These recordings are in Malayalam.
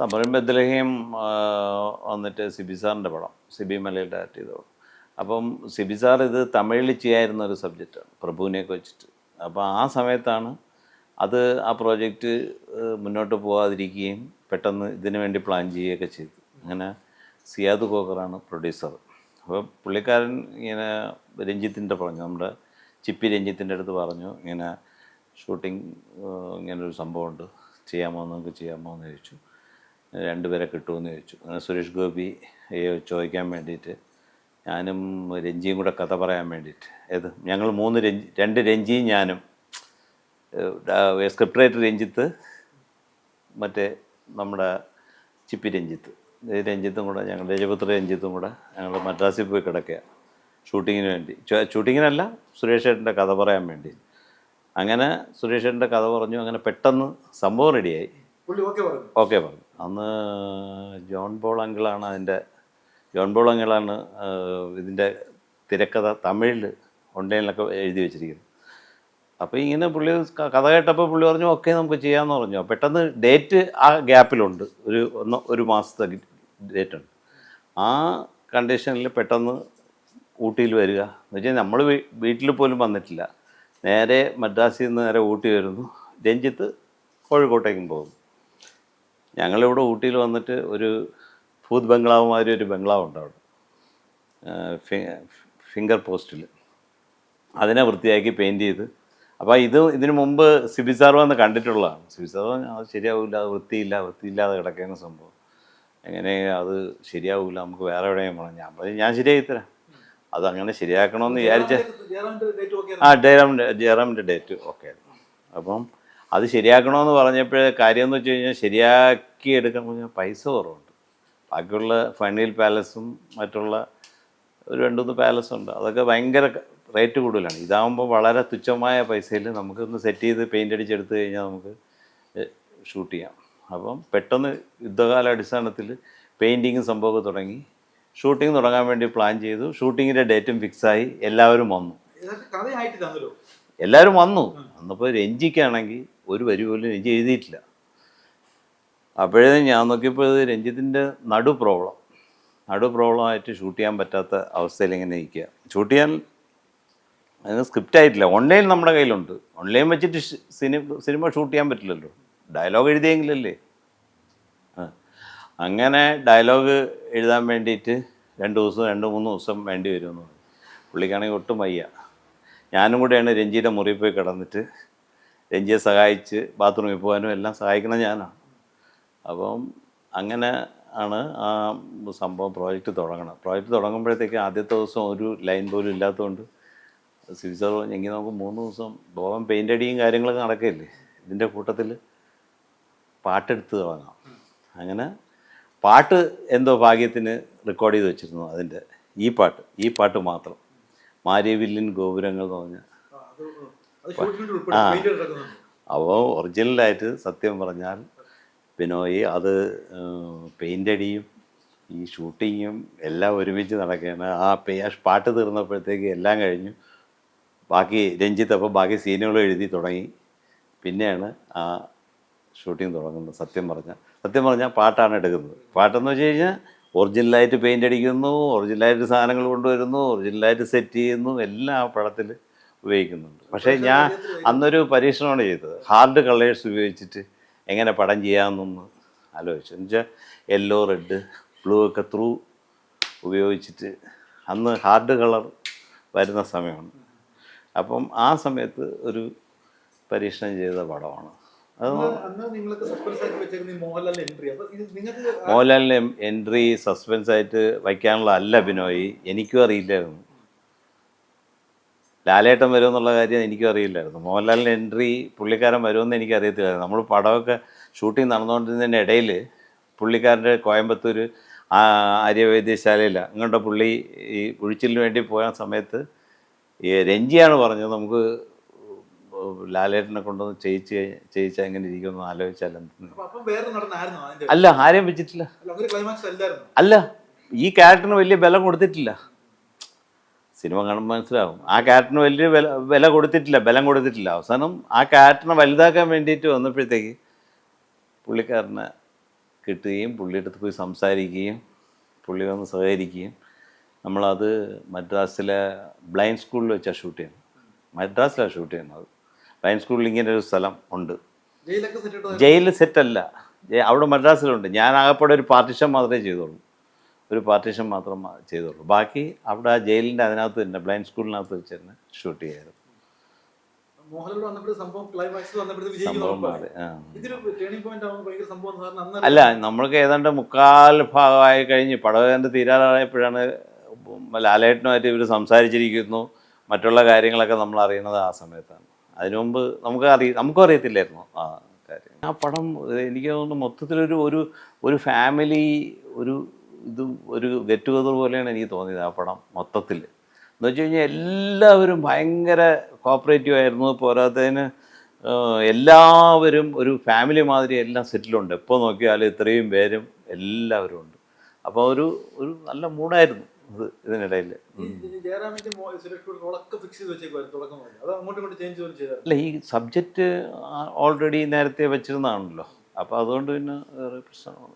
തമിഴ് ബദ്ലഹീം വന്നിട്ട് സിബി സാറിന്റെ പടം സിബി മലയിൽ ഡയറക്റ്റ് ചെയ്ത പടം. അപ്പം സിബി സാർ ഇത് തമിഴിൽ ചെയ്യായിരുന്ന ഒരു സബ്ജക്റ്റാണ് പ്രഭുവിനെയൊക്കെ വെച്ചിട്ട് അപ്പോൾ ആ സമയത്താണ് അത് ആ പ്രോജക്റ്റ് മുന്നോട്ട് പോകാതിരിക്കുകയും പെട്ടെന്ന് ഇതിനു വേണ്ടി പ്ലാൻ ചെയ്യുകയൊക്കെ ചെയ്തു അങ്ങനെ സിയാദ് കോക്കറാണ് പ്രൊഡ്യൂസർ. അപ്പോൾ പുള്ളിക്കാരൻ ഇങ്ങനെ രഞ്ജിത്തിന്റെ പറഞ്ഞു നമ്മുടെ ചിപ്പി രഞ്ജിത്തിന്റെ അടുത്ത് പറഞ്ഞു ഇങ്ങനെ ഷൂട്ടിംഗ് ഇങ്ങനൊരു സംഭവമുണ്ട് ചെയ്യാമോ നമുക്ക് ചെയ്യാമോ എന്ന് ചോദിച്ചു. രണ്ടുപേരെ കിട്ടുമെന്ന് ചോദിച്ചു. അങ്ങനെ സുരേഷ് ഗോപി ചോദിക്കാൻ വേണ്ടിയിട്ട് ഞാനും രഞ്ജിയും കൂടെ കഥ പറയാൻ വേണ്ടിയിട്ട്. ഏത്? ഞങ്ങൾ മൂന്ന് രഞ്ജി രണ്ട് രഞ്ജിയും ഞാനും. സ്ക്രിപ്റ്റ് റൈറ്റർ രഞ്ജിത്ത് മറ്റേ നമ്മുടെ ചിപ്പി രഞ്ജിത്ത്. രഞ്ജിത്തും കൂടെ ഞങ്ങൾ രജപുത്ര രഞ്ജിത്തും കൂടെ ഞങ്ങൾ മദ്രാസിൽ പോയി കിടക്കുക. ഷൂട്ടിങ്ങിന് വേണ്ടി. ഷൂട്ടിങ്ങിനല്ല സുരേഷ് ഏട്ടന്റെ കഥ പറയാൻ വേണ്ടി. അങ്ങനെ സുരേഷ് ഏട്ടന്റെ കഥ പറഞ്ഞു അങ്ങനെ പെട്ടെന്ന് സംഭവം റെഡിയായി ഓക്കെ പറഞ്ഞു. അന്ന് ജോൺ പോൾ അങ്കിളാണ് അതിന്റെ ജോൺ പോൾ അങ്കിളാണ് ഇതിന്റെ തിരക്കഥ തമിഴിൽ ഓൺലൈനിലൊക്കെ എഴുതി വെച്ചിരിക്കുന്നത്. അപ്പോൾ ഇങ്ങനെ പുള്ളി കഥ കേട്ടപ്പോൾ പുള്ളി പറഞ്ഞു ഓക്കെ നമുക്ക് ചെയ്യാമെന്ന് പറഞ്ഞു. പെട്ടെന്ന് ഡേറ്റ് ആ ഗ്യാപ്പിലുണ്ട്. ഒരു ഒന്ന് ഒരു മാസത്തെ ഡേറ്റ് ഉണ്ട്. ആ കണ്ടീഷനിൽ പെട്ടെന്ന് ഊട്ടിയിൽ വരിക. എന്ന് വെച്ചാൽ നമ്മൾ വീട്ടിൽ പോലും വന്നിട്ടില്ല. നേരെ മദ്രാസിൽ നിന്ന് നേരെ ഊട്ടി വരുന്നു. രഞ്ജിത്ത് കോഴിക്കോട്ടേക്കും പോകുന്നു. ഞങ്ങളിവിടെ ഊട്ടിയിൽ വന്നിട്ട് ഒരു ഭൂത് ബംഗ്ലാവ് മാതിരി ഒരു ബംഗ്ലാവ് ഉണ്ട് അവിടെ ഫിംഗർ പോസ്റ്റിൽ അതിനെ വൃത്തിയാക്കി പെയിന്റ് ചെയ്ത്. അപ്പോൾ ഇത് ഇതിനു മുമ്പ് സിബി സാർ എന്ന് കണ്ടിട്ടുള്ളതാണ്. സിബി സാർവ് അത് ശരിയാവില്ല അത് വൃത്തിയില്ല വൃത്തിയില്ലാതെ കിടക്കുന്ന സംഭവം. എങ്ങനെ അത് ശരിയാവില്ല നമുക്ക് വേറെ എവിടെയും പോകണം ഞാൻ പറഞ്ഞു ഞാൻ ശരിയാക്കി തരാം. അത് അങ്ങനെ ശരിയാക്കണമെന്ന് വിചാരിച്ച ആ ജയറാമിന്റെ ജയറാമിന്റെ ഡേറ്റ് ഓക്കെ അപ്പം അത് ശരിയാക്കണമെന്ന് പറഞ്ഞപ്പോഴേ കാര്യം എന്ന് വെച്ച് കഴിഞ്ഞാൽ ശരിയാക്കി എടുക്കാൻ പറഞ്ഞാൽ പൈസ കുറവുണ്ട്. ബാക്കിയുള്ള ഫണീൽ പാലസും മറ്റുള്ള ഒരു രണ്ട് മൂന്ന് പാലസ് ഉണ്ട് അതൊക്കെ ഭയങ്കര റേറ്റ് കൂടുതലാണ്. ഇതാകുമ്പോൾ വളരെ തുച്ഛമായ പൈസയിൽ നമുക്കൊന്ന് സെറ്റ് ചെയ്ത് പെയിന്റ് അടിച്ചെടുത്ത് കഴിഞ്ഞാൽ നമുക്ക് ഷൂട്ട് ചെയ്യാം. അപ്പം പെട്ടെന്ന് യുദ്ധകാല അടിസ്ഥാനത്തിൽ പെയിന്റിങ്ങും സംഭവമൊക്കെ തുടങ്ങി. ഷൂട്ടിംഗ് തുടങ്ങാൻ വേണ്ടി പ്ലാൻ ചെയ്തു. ഷൂട്ടിങ്ങിന്റെ ഡേറ്റും ഫിക്സായി. എല്ലാവരും വന്നു. എല്ലാവരും വന്നു. അന്നപ്പോൾ രഞ്ജിക്കാണെങ്കിൽ ഒരു വരി പോലും രഞ്ജി എഴുതിയിട്ടില്ല. അപ്പോഴേ ഞാൻ നോക്കിയപ്പോൾ രഞ്ജിത്തിന്റെ നടു പ്രോബ്ലം. നടു പ്രോബ്ലം ആയിട്ട് ഷൂട്ട് ചെയ്യാൻ പറ്റാത്ത അവസ്ഥയിൽ ഇങ്ങനെ ഇരിക്കുക. ഷൂട്ട് ചെയ്യാൻ അതിന് സ്ക്രിപ്റ്റ് ആയിട്ടില്ല. ഓൺലൈൻ നമ്മുടെ കയ്യിലുണ്ട്. ഓൺലൈൻ വെച്ചിട്ട് സിനിമ സിനിമ ഷൂട്ട് ചെയ്യാൻ പറ്റില്ലല്ലോ. ഡയലോഗ് എഴുതിയെങ്കിലല്ലേ? അങ്ങനെ ഡയലോഗ് എഴുതാൻ വേണ്ടിയിട്ട് രണ്ട് ദിവസം രണ്ട് മൂന്ന് ദിവസം വേണ്ടി വരുമെന്ന് പുള്ളിക്കാണെങ്കിൽ ഒട്ടും വയ്യ. ഞാനും കൂടെയാണ് രഞ്ജിയുടെ മുറിയിൽ പോയി കിടന്നിട്ട് രഞ്ജിയെ സഹായിച്ച് ബാത്റൂമിൽ പോകാനും എല്ലാം സഹായിക്കണം ഞാനാണ്. അപ്പം അങ്ങനെ ആണ് ആ സംഭവം പ്രോജക്റ്റ് തുടങ്ങണം പ്രോജക്റ്റ് തുടങ്ങുമ്പോഴത്തേക്ക് ആദ്യത്തെ ദിവസം ഒരു ലൈൻ പോലും ഇല്ലാത്തതുകൊണ്ട് സിവിൽ സാർ നമുക്ക് മൂന്ന് ദിവസം പോകാൻ പെയിന്റ് അടിയും കാര്യങ്ങളൊക്കെ നടക്കില്ലേ ഇതിന്റെ കൂട്ടത്തിൽ പാട്ടെടുത്ത് തുടങ്ങാം. അങ്ങനെ പാട്ട് എന്തോ ഭാഗ്യത്തിന് റെക്കോർഡ് ചെയ്ത് വെച്ചിരുന്നു അതിന്റെ ഈ പാട്ട് ഈ പാട്ട് മാത്രം. മാര്യവില്ലിൻ ഗോപുരങ്ങൾ എന്ന് പറഞ്ഞ ആ, അത് അപ്പോൾ ഒറിജിനലായിട്ട് സത്യം പറഞ്ഞാൽ ബിനോയി അത് പെയിന്റ് അടിയും ഈ ഷൂട്ടിങ്ങും എല്ലാം ഒരുമിച്ച് നടക്കുകയാണ്. ആ പാട്ട് തീർന്നപ്പോഴത്തേക്ക് എല്ലാം കഴിഞ്ഞു. ബാക്കി രഞ്ജിത്ത് അപ്പോൾ ബാക്കി സീനുകൾ എഴുതി തുടങ്ങി. പിന്നെയാണ് ആ ഷൂട്ടിംഗ് തുടങ്ങുന്നത് സത്യം പറഞ്ഞാൽ. സത്യം പറഞ്ഞാൽ പാട്ടാണ് എടുക്കുന്നത്. പാട്ടെന്ന് വെച്ച് കഴിഞ്ഞാൽ ഒറിജിനലായിട്ട് പെയിന്റ് അടിക്കുന്നു ഒറിജിനലായിട്ട് സാധനങ്ങൾ കൊണ്ടുവരുന്നു ഒറിജിനലായിട്ട് സെറ്റ് ചെയ്യുന്നു എല്ലാം ആ പടത്തിൽ ഉപയോഗിക്കുന്നുണ്ട്. പക്ഷേ ഞാൻ അന്നൊരു പരീക്ഷണമാണ് ചെയ്തത്. ഹാർഡ് കളേഴ്സ് ഉപയോഗിച്ചിട്ട് എങ്ങനെ പടം ചെയ്യാമെന്നൊന്ന് ആലോചിച്ചു. എന്നുവെച്ചാൽ യെല്ലോ റെഡ് ബ്ലൂ ഒക്കെ ത്രൂ ഉപയോഗിച്ചിട്ട് അന്ന് ഹാർഡ് കളർ വരുന്ന സമയമാണ്. അപ്പം ആ സമയത്ത് ഒരു പരീക്ഷണം ചെയ്ത പടമാണ്. അത് മോഹൻലാലിന്റെ എൻട്രി സസ്പെൻസ് ആയിട്ട് വയ്ക്കാനുള്ള അല്ല അഭിനോയി. എനിക്കും അറിയില്ലായിരുന്നു. ലാലേട്ടൻ വരുമെന്നുള്ള കാര്യം എനിക്കും അറിയില്ലായിരുന്നു. മോഹൻലാലിന്റെ എൻട്രി പുള്ളിക്കാരൻ വരുമെന്ന് എനിക്ക് അറിയത്തില്ലായിരുന്നു നമ്മൾ പടമൊക്കെ ഷൂട്ടിംഗ് നടന്നുകൊണ്ടിരുന്നതിന്റെ ഇടയിൽ പുള്ളിക്കാരന്റെ കോയമ്പത്തൂർ ആര്യവൈദ്യശാലയിൽ അങ്ങോട്ട് പുള്ളി ഈ ഉഴിച്ചിലിന് വേണ്ടി പോയ സമയത്ത് ഈ രഞ്ജിയാണ് പറഞ്ഞത് നമുക്ക് ലാലേട്ടനെ കൊണ്ടൊന്ന് ചെയ്യിച്ച് ചെയ്യിച്ചാൽ എങ്ങനെ ഇരിക്കുമെന്ന് ആലോചിച്ചാൽ എന്തെന്ന് അല്ല ആരെയും വെച്ചിട്ടില്ല അല്ല ഈ ക്യാരക്ടറിന് വലിയ ബലം കൊടുത്തിട്ടില്ല. സിനിമ കാണുമ്പോൾ മനസ്സിലാവും. ആ ക്യാരക്ടറിന് വലിയ വില വില കൊടുത്തിട്ടില്ല ബലം കൊടുത്തിട്ടില്ല. അവസാനം ആ ക്യാരക്ടറിനെ വലുതാക്കാൻ വേണ്ടിയിട്ട് വന്നപ്പോഴത്തേക്ക് പുള്ളിക്കാരനെ കിട്ടുകയും പുള്ളിയുടെ അടുത്ത് പോയി സംസാരിക്കുകയും പുള്ളി വന്ന് സഹകരിക്കുകയും നമ്മളത് മദ്രാസിലെ ബ്ലൈൻഡ് സ്കൂളിൽ വെച്ചാണ് ഷൂട്ട് ചെയ്യുന്നത്. മദ്രാസിലാണ് ഷൂട്ട് ചെയ്യുന്നത്. ബ്ലൈൻഡ് സ്കൂളിൽ ഇങ്ങനെ ഒരു സ്ഥലം ഉണ്ട്. ജയിലിൽ സെറ്റല്ല അവിടെ മദ്രാസിലുണ്ട്. ഞാൻ ആകപ്പാടെ ഒരു പാർട്ടിഷൻ മാത്രമേ ചെയ്തുള്ളൂ. ഒരു പാർട്ടീഷൻ മാത്രം ചെയ്തുള്ളൂ. ബാക്കി അവിടെ ആ ജയിലിന്റെ അതിനകത്ത് തന്നെ ബ്ലൈൻഡ് സ്കൂളിനകത്ത് വെച്ച് തന്നെ ഷൂട്ട് ചെയ്യായിരുന്നു. അല്ല. നമ്മൾക്ക് ഏതാണ്ട് മുക്കാൽ ഭാഗമായി കഴിഞ്ഞ് പടവേന്റെ തീരാറായപ്പോഴാണ് ലാലേട്ടനുമായിട്ട് ഇവർ സംസാരിച്ചിരിക്കുന്നു. മറ്റുള്ള കാര്യങ്ങളൊക്കെ നമ്മൾ അറിയുന്നത് ആ സമയത്താണ്. അതിനു മുമ്പ് നമുക്ക് അറിയ നമുക്കും അറിയത്തില്ലായിരുന്നു ആ കാര്യം. ആ പടം എനിക്ക് തോന്നുന്നു മൊത്തത്തിലൊരു ഒരു ഒരു ഫാമിലി ഒരു ഇത് ഒരു ഗെറ്റ് ടുഗദർ പോലെയാണ് എനിക്ക് തോന്നിയത് ആ പടം മൊത്തത്തിൽ. എന്ന് വെച്ച് കഴിഞ്ഞാൽ എല്ലാവരും ഭയങ്കര കോപ്പറേറ്റീവ് ആയിരുന്നു. പോരാത്തതിന് എല്ലാവരും ഒരു ഫാമിലി മാതിരി എല്ലാം സെറ്റിലുണ്ട് എപ്പോൾ നോക്കിയാലും ഇത്രയും പേരും എല്ലാവരും ഉണ്ട്. അപ്പോൾ ഒരു ഒരു നല്ല മൂഡായിരുന്നു ഇത് ഇതിനിടയിൽ അല്ല ഈ സബ്ജക്റ്റ് ഓൾറെഡി നേരത്തെ വെച്ചിരുന്നതാണല്ലോ. അപ്പോൾ അതുകൊണ്ട് പിന്നെ വേറെ പ്രശ്നമാണ്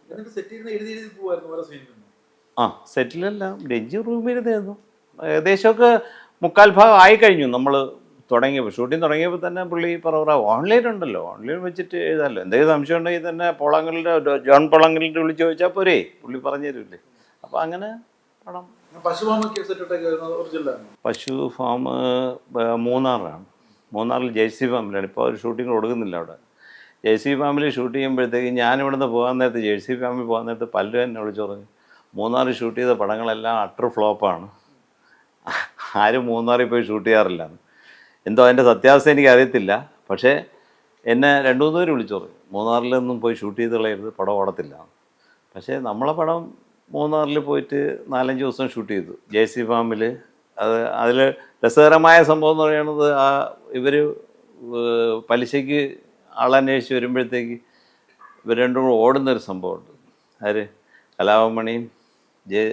ആ സെറ്റിലെല്ലാം രഞ്ജി റൂമിരുന്നായിരുന്നു ഏകദേശമൊക്കെ മുക്കാൽ ഭാഗം ആയി കഴിഞ്ഞു. നമ്മൾ തുടങ്ങിയപ്പോൾ ഷൂട്ടിംഗ് തുടങ്ങിയപ്പോൾ തന്നെ പുള്ളി പറ ഓൺലൈൻ ഉണ്ടല്ലോ. ഓൺലൈൻ വെച്ചിട്ട് എഴുതാമല്ലോ എന്തെങ്കിലും സംശയം ഉണ്ടെങ്കിൽ തന്നെ പൊളങ്ങളുടെ ജോൺ പൊളങ്ങളുടെ വിളിച്ച് ചോദിച്ചാൽ പോരേ പുള്ളി പറഞ്ഞു തരില്ലേ. അപ്പോൾ അങ്ങനെ പശു ഫാം മൂന്നാറാണ് മൂന്നാറിൽ ജേഴ്സി ഫാമിലാണ്. ഇപ്പോൾ ഒരു ഷൂട്ടിംഗ് കൊടുക്കുന്നില്ല അവിടെ. ജേഴ്സി ഫാമിലി ഷൂട്ട് ചെയ്യുമ്പോഴത്തേക്ക് ഞാൻ ഇവിടുന്ന് പോകാൻ നേരത്ത് ജേഴ്സി ഫാമിൽ പോകാൻ നേരത്ത് പല്ലു എന്നെ വിളിച്ചു പറഞ്ഞു മൂന്നാർ ഷൂട്ട് ചെയ്ത പടങ്ങളെല്ലാം അട്ടർ ഫ്ലോപ്പാണ്. ആരും മൂന്നാറിൽ പോയി ഷൂട്ട് ചെയ്യാറില്ല എന്തോ അതിന്റെ സത്യാവസ്ഥ എനിക്ക് അറിയത്തില്ല പക്ഷേ എന്നെ രണ്ടു മൂന്ന് പേര് വിളിച്ചു പറഞ്ഞു മൂന്നാറിലൊന്നും പോയി ഷൂട്ട് ചെയ്ത് കളയരുത് പടം ഓടത്തില്ല. പക്ഷേ നമ്മളെ പടം മൂന്നാറിൽ പോയിട്ട് നാലഞ്ച് ദിവസം ഷൂട്ട് ചെയ്തു. ജെ സി ഫാമിൽ അത് അതിൽ രസകരമായ സംഭവം എന്ന് പറയുന്നത് ആ ഇവർ പലിശയ്ക്ക് ആളന്വേഷിച്ച് വരുമ്പോഴത്തേക്ക് ഇവർ രണ്ടും കൂടെ ഓടുന്നൊരു സംഭവമുണ്ട്. ആര്? കലാഭമണിയും ജയ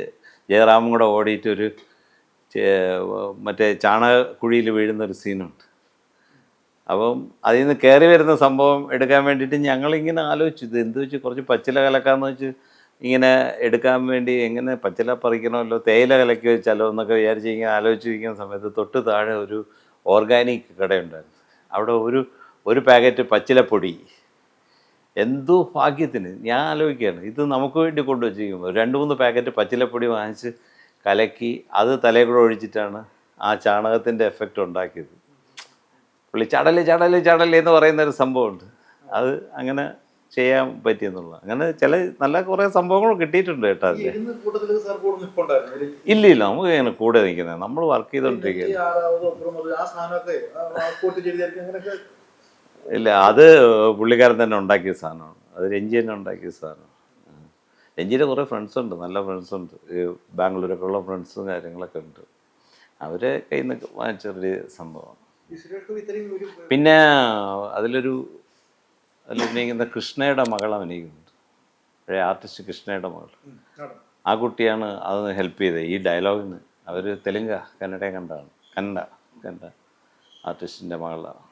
ജയറാമും കൂടെ ഓടിയിട്ടൊരു മറ്റേ ചാണകക്കുഴിയിൽ വീഴുന്നൊരു സീനുണ്ട്. അപ്പം അതിൽ നിന്ന് കയറി വരുന്ന സംഭവം എടുക്കാൻ വേണ്ടിയിട്ട് ഞങ്ങളിങ്ങനെ ആലോചിച്ചു. ഇത് എന്ത് വെച്ച് കുറച്ച് പച്ചില കലക്കാന്ന് വെച്ച് ഇങ്ങനെ എടുക്കാൻ വേണ്ടി എങ്ങനെ പച്ചില പറിക്കണമല്ലോ തേയില കലക്കി വെച്ചാലോ എന്നൊക്കെ വിചാരിച്ച് ഇങ്ങനെ ആലോചിച്ചിരിക്കുന്ന സമയത്ത് തൊട്ട് താഴെ ഒരു ഓർഗാനിക് കടയുണ്ടായിരുന്നു. അവിടെ ഒരു ഒരു പാക്കറ്റ് പച്ചിലപ്പൊടി. എന്തോ ഭാഗ്യത്തിന്? ഞാൻ ആലോചിക്കുകയാണ്. ഇത് നമുക്ക് വേണ്ടി കൊണ്ടുവച്ചിരിക്കുമ്പോൾ രണ്ട് മൂന്ന് പാക്കറ്റ് പച്ചിലപ്പൊടി വാങ്ങിച്ച് കലക്കി അത് തലയിൽ കൂടെ ഒഴിച്ചിട്ടാണ് ആ ചാണകത്തിന്റെ എഫക്റ്റ് ഉണ്ടാക്കിയത്. പുള്ളി ചടൽ ചടൽ ചടൽ എന്ന് പറയുന്ന ഒരു സംഭവമുണ്ട്. അത് അങ്ങനെ ചെയ്യാൻ പറ്റിയെന്നുള്ള അങ്ങനെ ചില നല്ല കുറേ സംഭവങ്ങൾ കിട്ടിയിട്ടുണ്ട് കേട്ടോ അതിൽ ഇല്ല ഇല്ല. നമുക്ക് ഇങ്ങനെ കൂടെ നിൽക്കുന്നത്. നമ്മൾ വർക്ക് ചെയ്തുകൊണ്ടിരിക്കുകയാണ്. ഇല്ല അത് പുള്ളിക്കാരൻ തന്നെ ഉണ്ടാക്കിയ സാധനമാണ്. അത് രഞ്ജി തന്നെ ഉണ്ടാക്കിയ സാധനമാണ്. രഞ്ജിയുടെ കുറേ ഫ്രണ്ട്സ് ഉണ്ട് നല്ല ഫ്രണ്ട്സ് ഉണ്ട്. ഈ ബാംഗ്ലൂരൊക്കെ ഉള്ള ഫ്രണ്ട്സും കാര്യങ്ങളൊക്കെ ഉണ്ട്. അവരെ കയ്യിൽ നിന്ന് വാങ്ങിച്ചൊരു സംഭവമാണ്. പിന്നെ അതിലൊരു അതിൽ അഭിനയിക്കുന്ന കൃഷ്ണയുടെ മകൾ അഭിനയിക്കുന്നുണ്ട്. പഴയ ആർട്ടിസ്റ്റ് കൃഷ്ണയുടെ മകൾ ആ കുട്ടിയാണ് അത് ഹെൽപ്പ് ചെയ്തത്. ഈ ഡയലോഗിന് അവർ തെലുങ്ക കന്നഡയും കണ്ടാണ്. കന്നഡ കന്നഡ ആർട്ടിസ്റ്റിന്റെ മകളാണ്.